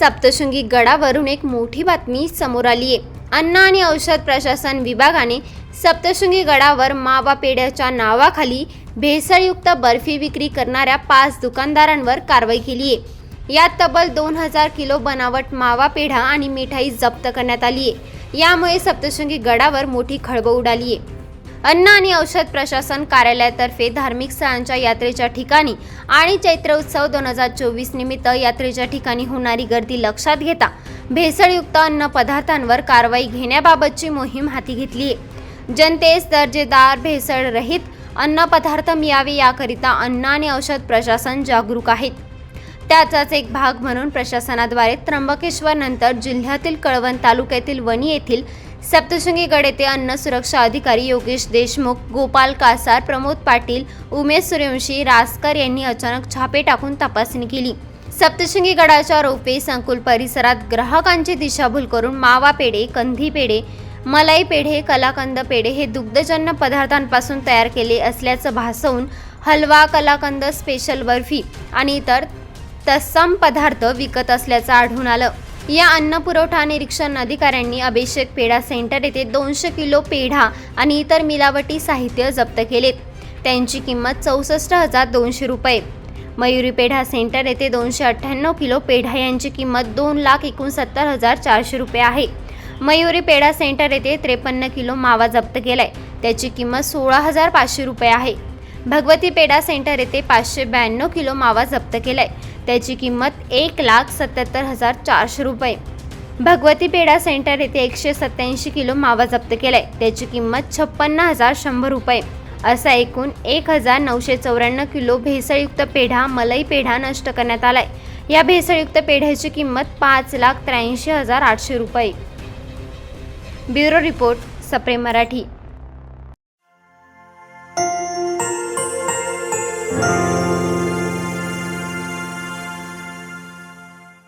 सप्तशृंगी गडावरून एक मोठी बातमी समोर आली आहे. अन्न आणि औषध प्रशासन विभागाने सप्तशृंगी गडावर मावा पेढ्याच्या नावाखाली भेसळयुक्त बर्फी विक्री करणाऱ्या पाच दुकानदारांवर कारवाई केली आहे. यात तब्बल दोन हजार किलो बनावट मावा पेढा आणि मिठाई जप्त करण्यात आली आहे. यामुळे सप्तशृंगी गडावर मोठी खळबळ उडाली आहे. अन्न आणि औषध प्रशासन कार्यालयातर्फे धार्मिक स्थळांच्या यात्रेच्या ठिकाणी आणि चैत्र उत्सव दोन हजार चोवीस निमित्त यात्रेच्या ठिकाणी होणारी गर्दी लक्षात घेता भेसळयुक्त अन्न पदार्थांवर कारवाई घेण्याबाबतची मोहीम हाती घेतली आहे. जनतेस दर्जेदार भेसळरहित अन्नपदार्थ मिळावे याकरिता अन्न आणि औषध प्रशासन जागरूक आहेत. त्याचाच एक भाग म्हणून प्रशासनाद्वारे त्र्यंबकेश्वर नंतर जिल्ह्यातील कळवण तालुक्यातील वणी येथील सप्तशृंगी गड येथे अन्न सुरक्षा अधिकारी योगेश देशमुख गोपाल कासार प्रमोद पाटील उमेश सूर्यवंशी रासकर यांनी अचानक छापे टाकून तपासणी केली. सप्तशृंगी गडाच्या रोपे संकुल परिसरात ग्राहकांची दिशाभूल करून मावा पेढे कंदी पेढे मलाई पेढे कलाकंद पेढे हे दुग्धजन्य पदार्थांपासून तयार केले असल्याचं भासवून हलवा कलाकंद स्पेशल बर्फी आणि इतर तत्सम पदार्थ विकत असल्याचं आढळून आलं. या अन्न पुरवठा निरीक्षण अधिकाऱ्यांनी अभिषेक पेढा सेंटर येथे दोनशे किलो पेढा आणि इतर मिलावटी साहित्य जप्त केलेत. त्यांची किंमत चौसष्ट हजार दोनशे रुपये. मयुरी पेढा सेंटर येथे दोनशे अठ्ठ्याण्णव किलो पेढा यांची किंमत दोन लाख एकोणसत्तर हजार चारशे रुपये आहे. मयुरी पेढा सेंटर येथे त्रेपन्न किलो मावा जप्त केलाय. त्याची किंमत सोळा हजार पाचशे रुपये आहे. भगवती पेढा सेंटर येथे पाचशे ब्याण्णव किलो मावा जप्त केलाय. त्याची किंमत एक लाख सत्याहत्तर हजार चारशे रुपये. भगवती पेढा सेंटर येथे एकशे सत्याऐंशी किलो मावा जप्त केलाय. त्याची किंमत छप्पन्न हजार शंभर रुपये. असा एकूण एक हजार नऊशे चौऱ्याण्णव किलो भेसळयुक्त पेढा मलई पेढा नष्ट करण्यात आलाय. या भेसळयुक्त पेढ्याची किंमत पाच लाख त्र्याऐंशी हजार आठशे रुपये. Bureau report Sapre Marathi.